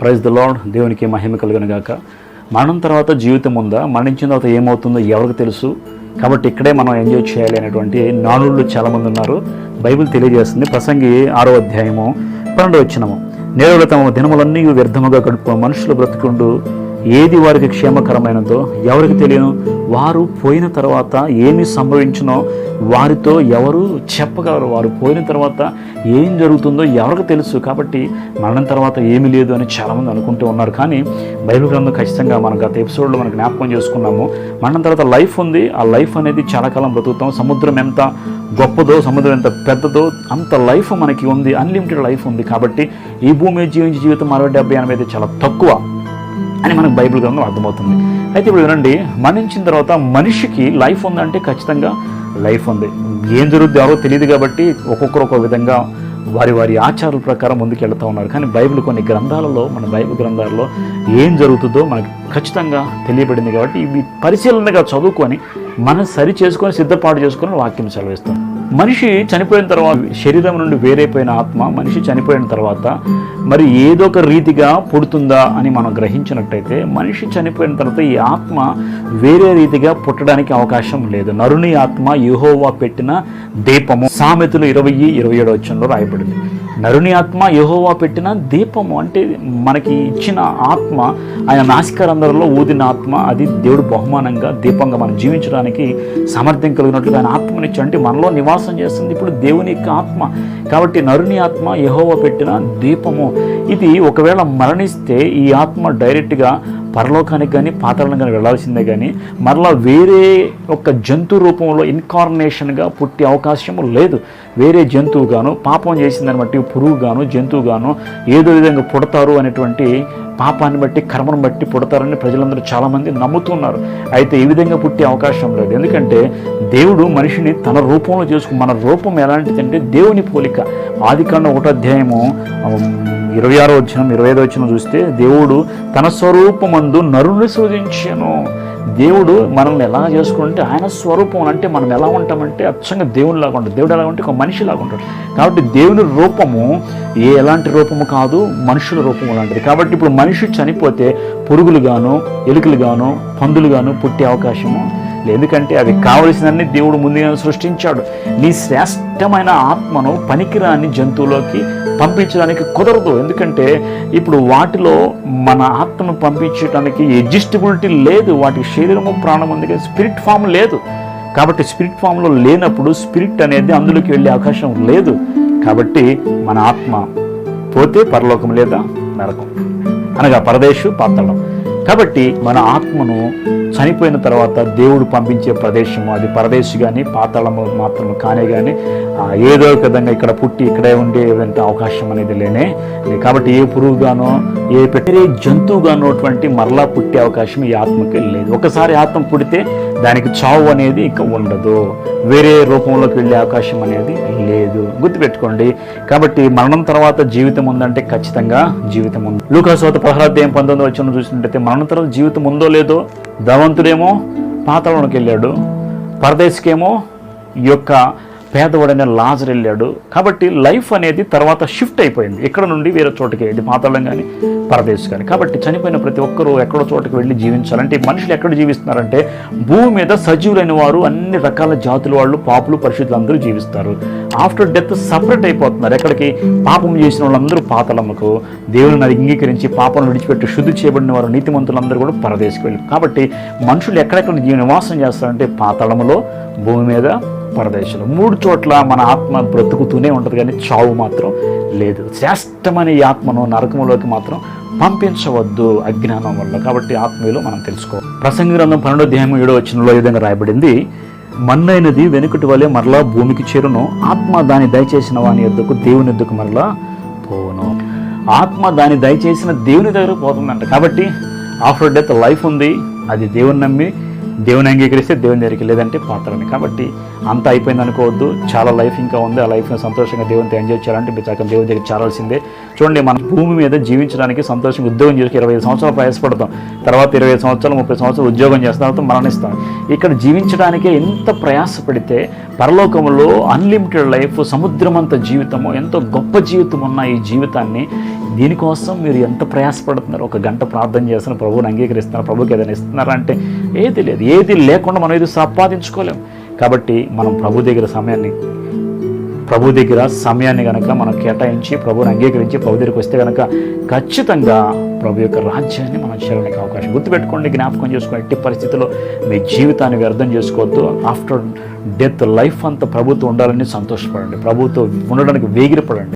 Praise the lord దేవునికి మహిమ కలుగునుగాక మరణం తర్వాత జీవితం ఉందా? మరణించిన తర్వాత ఏమవుతుందో ఎవరికి తెలుసు? కాబట్టి ఇక్కడే మనం ఎంజాయ్ చేయాలి అనేటువంటి నానుళ్ళు చాలామంది ఉన్నారు. బైబిల్ తెలియజేస్తుంది. ప్రసంగి ఆరో అధ్యాయము పన్నెండు వచ్చినము నేరుగా తమ దినములన్నీ వ్యర్థముగా గడుపు మనుషులు బ్రతుకుండు ఏది వారికి క్షేమకరమైనదో ఎవరికి తెలియను? వారు పోయిన తర్వాత ఏమి సంభవించినో వారితో ఎవరు చెప్పగలరు? వారు పోయిన తర్వాత ఏం జరుగుతుందో ఎవరికి తెలుసు? కాబట్టి మరణం తర్వాత ఏమీ లేదు అని చాలామంది అనుకుంటూ ఉన్నారు. కానీ బైబిల్ గ్రంథం ఖచ్చితంగా మనం గత ఎపిసోడ్లో మనకు జ్ఞాపకం చేసుకున్నాము. మరణం తర్వాత లైఫ్ ఉంది. ఆ లైఫ్ అనేది చాలా కాలం బ్రతుకుతాం. సముద్రం ఎంత గొప్పదో సముద్రం ఎంత పెద్దదో అంత లైఫ్ మనకి ఉంది. అన్లిమిటెడ్ లైఫ్ ఉంది. కాబట్టి ఈ భూమి జీవించే జీవితం అరవై డెబ్బై ఎనభై అయితే చాలా తక్కువ. అని మనకు బైబిల్ గ్రంథం అర్థమవుతుంది. అయితే ఇప్పుడు వినండి మరణించిన తర్వాత మనిషికి లైఫ్ ఉందంటే ఖచ్చితంగా లైఫ్ ఉంది. ఏం జరుగుతుందో ఎవరో తెలియదు కాబట్టి ఒక్కొక్కరు ఒక్కొక్క విధంగా వారి వారి ఆచారాల ప్రకారం ముందుకు వెళ్తూ ఉన్నారు. కానీ బైబిల్ కొన్ని గ్రంథాలలో మన బైబిల్ గ్రంథాలలో ఏం జరుగుతుందో మనకు ఖచ్చితంగా తెలియబడింది కాబట్టి ఇవి పరిశీలనగా చదువుకొని మనం సరి చేసుకొని సిద్ధపాటు చేసుకొని వాక్యం సెలవిస్తాం. మనిషి చనిపోయిన తర్వాత శరీరం నుండి వేరైపోయిన ఆత్మ మనిషి చనిపోయిన తర్వాత మరి ఏదో ఒక రీతిగా పుడుతుందా అని మనం గ్రహించినట్టయితే మనిషి చనిపోయిన తర్వాత ఈ ఆత్మ వేరే రీతిగా పుట్టడానికి అవకాశం లేదు. నరుని ఆత్మ యహోవా పెట్టిన దీపము సామెతలు ఇరవై ఇరవై ఏడు వచ్చంలో రాయబడింది. నరుని ఆత్మ యెహోవా పెట్టిన దీపము అంటే మనకి ఇచ్చిన ఆత్మ ఆయన నాసికారంధ్రంలో ఊదిన ఆత్మ అది దేవుడు బహుమానంగా దీపంగా మనం జీవించడానికి సామర్థ్యం కలిగినట్లుగా ఆయన ఆత్మనిచ్చి అంటే మనలో నివాసం చేస్తుంది. ఇప్పుడు దేవుని యొక్క ఆత్మ. కాబట్టి నరుని ఆత్మ యహోవ పెట్టిన దీపము. ఇది ఒకవేళ మరణిస్తే ఈ ఆత్మ డైరెక్ట్గా పరలోకానికి కానీ పాతాళానికి కానీ వెళ్ళాల్సిందే కానీ మరలా వేరే ఒక జంతు రూపంలో ఇన్కార్నేషన్గా పుట్టే అవకాశము లేదు. వేరే జంతువుగాను పాపం చేసిందని బట్టి పురుగుగాను జంతువుగాను ఏదో విధంగా పుడతారు అనేటువంటి పాపాన్ని బట్టి కర్మను బట్టి పుడతారని ప్రజలందరూ చాలామంది నమ్ముతున్నారు అయితే ఈ విధంగా పుట్టే అవకాశం లేదు. ఎందుకంటే దేవుడు మనిషిని తన రూపంలో చేసుకు మన రూపం ఎలాంటిదంటే దేవుని పోలిక. ఆదికాండ ఒకటో అధ్యాయము ఇరవై ఆరో వచ్చిన ఇరవై ఐదో వచ్చిన చూస్తే దేవుడు తన స్వరూపమందు నరుని సృజించాను. దేవుడు మనల్ని ఎలా చేసుకుంటే ఆయన స్వరూపం అంటే మనం ఎలా ఉంటామంటే అచ్చంగా దేవునిలాగా ఉంటాడు దేవుడు ఎలా ఉంటే ఒక మనిషిలాగా ఉంటాడు. కాబట్టి దేవుని రూపము ఏ ఎలాంటి రూపము కాదు మనుషుల రూపము లాంటిది. కాబట్టి ఇప్పుడు మనిషి చనిపోతే పురుగులు గాను ఎలుకలు గాను పందులు గాను పుట్టే అవకాశము ఎందుకంటే అవి కావలసినన్ని దేవుడు ముందుగా సృష్టించాడు. నీ శ్రేష్టమైన ఆత్మను పనికిరాని జంతువులోకి పంపించడానికి కుదరదు. ఎందుకంటే ఇప్పుడు వాటిలో మన ఆత్మను పంపించడానికి ఎగ్జిస్టిబిలిటీ లేదు. వాటికి శరీరము ప్రాణం ఉంది కానీ స్పిరిట్ ఫామ్ లేదు. కాబట్టి స్పిరిట్ ఫామ్లో లేనప్పుడు స్పిరిట్ అనేది అందులోకి వెళ్ళే అవకాశం లేదు. కాబట్టి మన ఆత్మ పోతే పరలోకం లేదా నరకం. అనగా పరదేశు పాతాళం. కాబట్టి మన ఆత్మను చనిపోయిన తర్వాత దేవుడు పంపించే ప్రదేశము అది పరదేశి కానీ పాతాళము మాత్రము కానే కానీ ఏదో ఒక విధంగా ఇక్కడ పుట్టి ఇక్కడే ఉండే అవకాశం అనేది లేనే లేదు. కాబట్టి ఏ పురుగుగానో ఏ పెట్టే జంతువుగానో అటువంటి మరలా పుట్టే అవకాశం ఈ ఆత్మకి లేదు ఒకసారి ఆత్మ పుడితే దానికి చావు అనేది ఇక ఉండదు. వేరే రూపంలోకి వెళ్ళే అవకాశం అనేది లేదు. గుర్తుపెట్టుకోండి. కాబట్టి మరణం తర్వాత జీవితం ఉందంటే ఖచ్చితంగా జీవితం ఉంది. లూకాసోత పదహారాధ్యాయం పంతొమ్మిది వచ్చిన చూసినట్టయితే మరణం తర్వాత జీవితం ఉందో లేదో ధనవంతుడేమో పాతాళంలోకి వెళ్ళాడు. పరదేశకేమో ఈ యొక్క పేదవాడైన లాజర్ వెళ్ళాడు. కాబట్టి లైఫ్ అనేది తర్వాత షిఫ్ట్ అయిపోయింది. ఇక్కడ నుండి వేరే చోటకి ఇది పాతాళం కానీ పరదేశ్ కానీ కాబట్టి చనిపోయిన ప్రతి ఒక్కరూ ఎక్కడో చోటకి వెళ్ళి జీవించాలంటే మనుషులు ఎక్కడ జీవిస్తున్నారంటే భూమి మీద సజీవులైన వారు అన్ని రకాల జాతుల వాళ్ళు పాపులు పరిశుద్ధులు అందరూ జీవిస్తారు. ఆఫ్టర్ డెత్ సపరేట్ అయిపోతున్నారు. ఎక్కడికి? పాపం చేసిన వాళ్ళందరూ పాతలమ్మకు దేవుని అంగీకరించి పాపం విడిచిపెట్టి శుద్ధి చేయబడిన వారు నీతిమంతులందరూ కూడా పరదేశకు వెళ్ళి. కాబట్టి మనుషులు ఎక్కడెక్కడ జీవి నివాసం చేస్తారంటే పాతళములో భూమి మీద పరదేశంలో. మూడు చోట్ల మన ఆత్మ బ్రతుకుతూనే ఉంటుంది కానీ చావు మాత్రం లేదు. శ్రేష్టమైన ఈ ఆత్మను నరకములోకి మాత్రం పంపించవద్దు అజ్ఞానం వల్ల. కాబట్టి ఆత్మీయులు మనం తెలుసుకో. ప్రసంగి గ్రంథం పన్నెండో అధ్యాయం ఏడో వచ్చినలో ఈ విధంగా రాయబడింది. మన్నైనది వెనుకటి వలె మరలా భూమికి చేరును. ఆత్మ దాని దయచేసిన వాని ఎద్దుకు దేవుని ఎద్దుకు మరలా పోను ఆత్మ దాని దయచేసిన దేవుని దగ్గర పోతుందంట. కాబట్టి ఆఫ్టర్ డెత్ లైఫ్ ఉంది. అది దేవుని నమ్మి దేవుని అంగీకరిస్తే దేవుని దగ్గరికి లేదంటే పాత్రని కాబట్టి అంత అయిపోయింది అనుకోవద్దు. చాలా లైఫ్ ఇంకా ఉంది. ఆ లైఫ్ని సంతోషంగా దేవునితో ఎంజాయ్ చేయాలంటే మీ చక్కగా దేవుని దగ్గర చేరాల్సిందే. చూడండి మన భూమి మీద జీవించడానికి సంతోషంగా ఉద్యోగం చేసి ఇరవై ఐదు సంవత్సరాలు ప్రయాసపడతాం. తర్వాత ఇరవై ఐదు సంవత్సరాలు ముప్పై సంవత్సరాలు ఉద్యోగం చేసిన తర్వాత మరణిస్తాం. ఇక్కడ జీవించడానికే ఎంత ప్రయాసపడితే పరలోకంలో అన్లిమిటెడ్ లైఫ్ సముద్రమంత జీవితము ఎంతో గొప్ప జీవితం ఉన్న ఈ జీవితాన్ని దీనికోసం మీరు ఎంత ప్రయాసపడుతున్నారు? ఒక గంట ప్రార్థన చేస్తున్న ప్రభువుని అంగీకరిస్తున్నారు ప్రభుకి ఏదైనా ఇస్తున్నారా అంటే ఏది లేదు. ఏది లేకుండా మనం ఇది సంపాదించుకోలేం. కాబట్టి మనం ప్రభు దగ్గర సమయాన్ని ప్రభు దగ్గర సమయాన్ని కనుక మనం కేటాయించి ప్రభుని అంగీకరించి ప్రభు దగ్గరికి వస్తే కనుక ఖచ్చితంగా ప్రభు యొక్క రాజ్యాన్ని మనం చేరడానికి అవకాశం. గుర్తుపెట్టుకోండి జ్ఞాపకం చేసుకోండి ఎట్టి పరిస్థితుల్లో మీ జీవితాన్ని వ్యర్థం చేసుకోవద్దు. ఆఫ్టర్ డెత్ లైఫ్ అంతా ప్రభుత్వం ఉండాలని సంతోషపడండి. ప్రభుత్వం ఉండడానికి వేగిరపడండి.